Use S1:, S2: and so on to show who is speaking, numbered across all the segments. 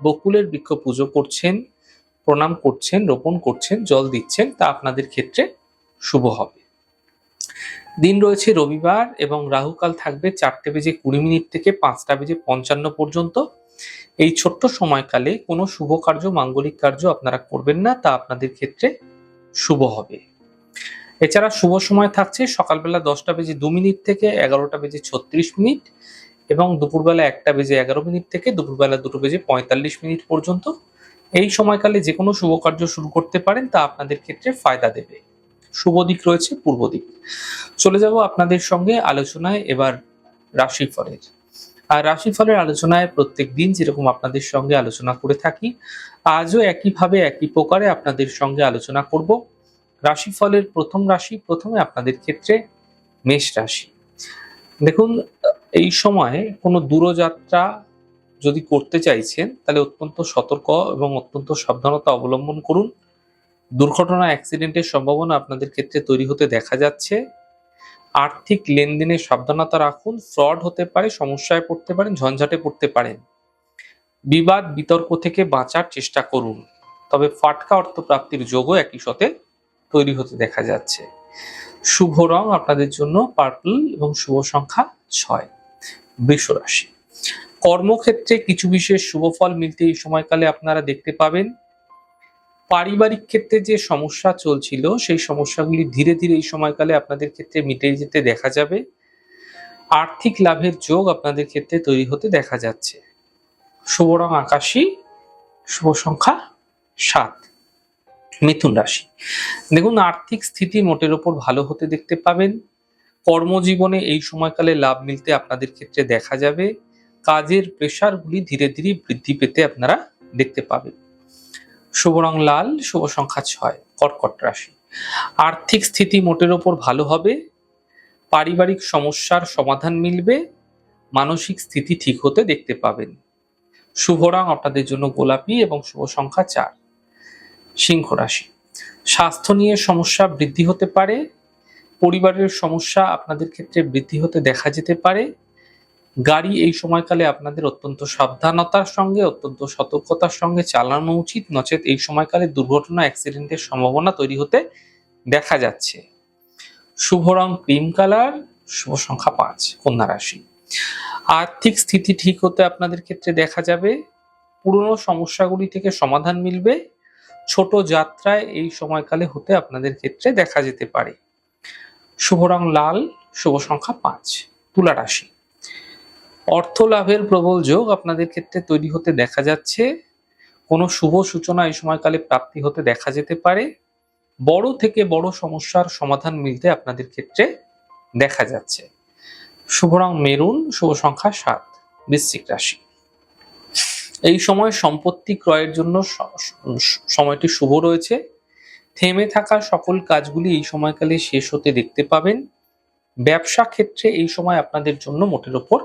S1: বকুলের বৃক্ষ পুজো করছেন, প্রণাম করছেন, রোপণ করছেন, জল দিচ্ছেন, তা আপনাদের ক্ষেত্রে শুভ হবে। দিন রয়েছে রবিবার এবং রাহুকাল থাকবে চারটে বেজে কুড়ি মিনিট থেকে পাঁচটা বেজে পঞ্চান্ন পর্যন্ত। এই ছোট্ট সময়কালে কোনো শুভ কার্য, মাঙ্গলিক কার্য আপনারা করবেন না, তা আপনাদের ক্ষেত্রে শুভ হবে। এছাড়া শুভ সময় থাকছে সকালবেলা দশটা বেজে দু মিনিট থেকে এগারোটা বেজে ছত্রিশ মিনিট। এবং দুপুরবেলা একটা বেজে এগারো মিনিট থেকে দুপুরবেলা দুটো বেজে পঁয়তাল্লিশ মিনিট পর্যন্ত এই সময়কালে যে কোনো শুভ কার্য শুরু করতে পারেন, তা আপনাদের ক্ষেত্রে ফায়দা দেবে। শুভ দিক রয়েছে, পূর্ব দিক। চলে যাব আপনাদের সঙ্গে আলোচনায় এবার রাশিফলের। আর রাশিফলের আলোচনায় প্রত্যেক দিন যেরকম আপনাদের সঙ্গে আলোচনা করে থাকি, আজও একইভাবে একই প্রকারে আপনাদের সঙ্গে আলোচনা করব। রাশিফলের প্রথম রাশি, প্রথমে আপনাদের ক্ষেত্রে মেষ রাশি। দেখুন এই সময়ে কোনো দূরযাত্রা যদি করতে চাইছেন, তাহলে অত্যন্ত সতর্ক এবং অত্যন্ত সাবধানতা অবলম্বন করুন। দুর্ঘটনা, অ্যাক্সিডেন্টের সম্ভাবনা আপনাদের ক্ষেত্রে তৈরি হতে দেখা যাচ্ছে। আর্থিক লেনদেনে সাবধানতা রাখুন। ফ্রড হতে পারে, সমস্যায় পড়তে পারেন, ঝঞ্ঝাটে পড়তে পারেন। বিবাদ, বিতর্ক থেকে বাঁচার চেষ্টা করুন। তবে ফাটকা অর্থ প্রাপ্তির যোগও একই সাথে তৈরি হতে দেখা যাচ্ছে। শুভ রং আপনাদের জন্য, পার্পল এবং শুভ সংখ্যা ছয়। বৃষ রাশি কর্মক্ষেত্রে কিছু বিশেষ শুভ ফল মিলতে এই সময়কালে আপনারা দেখতে পাবেন। পারিবারিক ক্ষেত্রে যে সমস্যা চলছিল, সেই সমস্যাগুলি ধীরে ধীরে এই সময়কালে আপনাদের ক্ষেত্রে মিটে যেতে দেখা যাবে। আর্থিক লাভের যোগ আপনাদের ক্ষেত্রে তৈরি হতে দেখা যাচ্ছে। শুভ রং আকাশী, শুভ সংখ্যা সাত। মিথুন রাশি। দেখুন, আর্থিক স্থিতি মোটের ওপর ভালো হতে দেখতে পাবেন। কর্মজীবনে এই সময়কালে লাভ মিলতে আপনাদের ক্ষেত্রে দেখা যাবে। কাজের প্রেশারগুলি ধীরে ধীরে বৃদ্ধি পেতে আপনারা দেখতে পাবেন। শুভ রং লাল, শুভ সংখ্যা ছয়, কর্কট রাশি। আর্থিক স্থিতি মোটের ওপর ভালো হবে। পারিবারিক সমস্যার সমাধান মিলবে। মানসিক স্থিতি ঠিক হতে দেখতে পাবেন। শুভ রং আপনাদের জন্য গোলাপি এবং শুভ সংখ্যা চার, সিংহ রাশি। স্বাস্থ্য নিয়ে সমস্যা বৃদ্ধি হতে পারে। পরিবারের সমস্যা আপনাদের ক্ষেত্রে বৃদ্ধি হতে দেখা যেতে পারে। গাড়ি এই সময়কালে আপনাদের অত্যন্ত সাবধানতার সঙ্গে, অত্যন্ত সতর্কতার সঙ্গে চালানো উচিত। নচেত এই সময়কালে দুর্ঘটনা, অ্যাক্সিডেন্টের সম্ভাবনা তৈরি হতে দেখা যাচ্ছে। শুভ রং ক্রিম কালার, শুভ সংখ্যা পাঁচ, কন্যা রাশি। আর্থিক স্থিতি ঠিক হতে আপনাদের ক্ষেত্রে দেখা যাবে। পুরনো সমস্যাগুলি থেকে সমাধান মিলবে। ছোট যাত্রায় এই সময়কালে হতে আপনাদের ক্ষেত্রে দেখা যেতে পারে। শুভ রং লাল, শুভ সংখ্যা পাঁচ, তুলা রাশি। অর্থ লাভের প্রবল যোগ আপনাদের ক্ষেত্রে তৈরি হতে দেখা যাচ্ছে। কোনো শুভ সূচনা এই সময়কালে প্রাপ্তি হতে দেখা যেতে পারে। বড় থেকে বড় সমস্যার সমাধান মিলতে আপনাদের ক্ষেত্রে দেখা যাচ্ছে। শুভ রং মেরুন, শুভ সংখ্যা সাত, বৃশ্চিক রাশি। এই সময় সম্পত্তি ক্রয়ের জন্য সময়টি শুভ রয়েছে। থেমে থাকা সকল কাজগুলি এই সময়কালে শেষ হতে দেখতে পাবেন। ব্যবসা ক্ষেত্রে এই সময় আপনাদের জন্য মোটের ওপর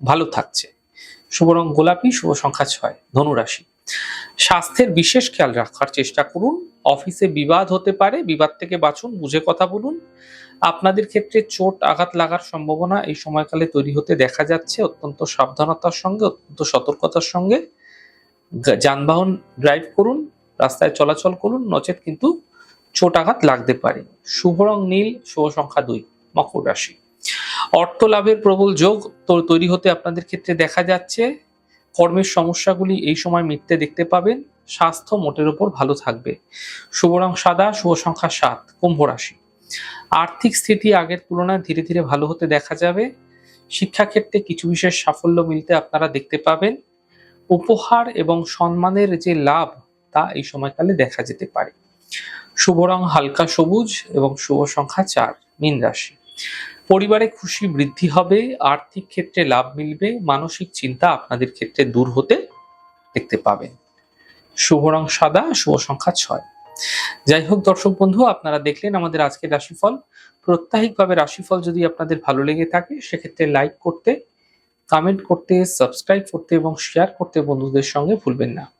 S1: ভালো থাকছে। শুভ রং গোলাপি, শুভ সংখ্যা ছয়, ধনুরাশি। স্বাস্থ্যের বিশেষ খেয়াল রাখার চেষ্টা করুন। অফিসে বিবাদ হতে পারে, বিবাদ থেকে বাঁচুন, বুঝে কথা বলুন। আপনাদের ক্ষেত্রে চোট, আঘাত লাগার সম্ভাবনা এই সময়কালে তৈরি হতে দেখা যাচ্ছে। অত্যন্ত সাবধানতার সঙ্গে, অত্যন্ত সতর্কতার সঙ্গে। যানবাহন ড্রাইভ করুন, রাস্তায় চলাচল করুন, নচেত কিন্তু চোট আঘাত লাগতে পারে। শুভ রং নীল, শুভ সংখ্যা দুই, মকর রাশি। অর্থ লাভের প্রবল যোগ তৈরি হতে আপনাদের ক্ষেত্রে দেখা যাচ্ছে। কর্মের সমস্যাগুলি এই সময় মিটতে দেখতে পাবেন। স্বাস্থ্য মোটের ওপর ভালো থাকবে। শুভ রং সাদা, শুভ সংখ্যা সাত, কুম্ভ রাশি। আর্থিক স্থিতি আগের তুলনায় ধীরে ধীরে ভালো হতে দেখা যাবে। শিক্ষাক্ষেত্রে কিছু বিশেষ সাফল্য মিলতে আপনারা দেখতে পাবেন। উপহার এবং সম্মানের যে লাভ, তা এই সময়কালে দেখা যেতে পারে। শুভ রং হালকা সবুজ এবং শুভ সংখ্যা চার, মীন রাশি। পরিবারে খুশি বৃদ্ধি হবে, আর্থিক ক্ষেত্রে লাভ মিলবে, মানসিক চিন্তা আপনাদের ক্ষেত্রে দূর হতে দেখতে পাবেন। শুভ রং সাদা, শুভ সংখ্যা ছয়। যাই হোক দর্শক বন্ধু, আপনারা দেখলেন আমাদের আজকের রাশিফল। প্রত্যাহিকভাবে রাশিফল যদি আপনাদের ভালো লেগে থাকে, সেক্ষেত্রে লাইক করতে, কমেন্ট করতে, সাবস্ক্রাইব করতে এবং শেয়ার করতে বন্ধুদের সঙ্গে ভুলবেন না।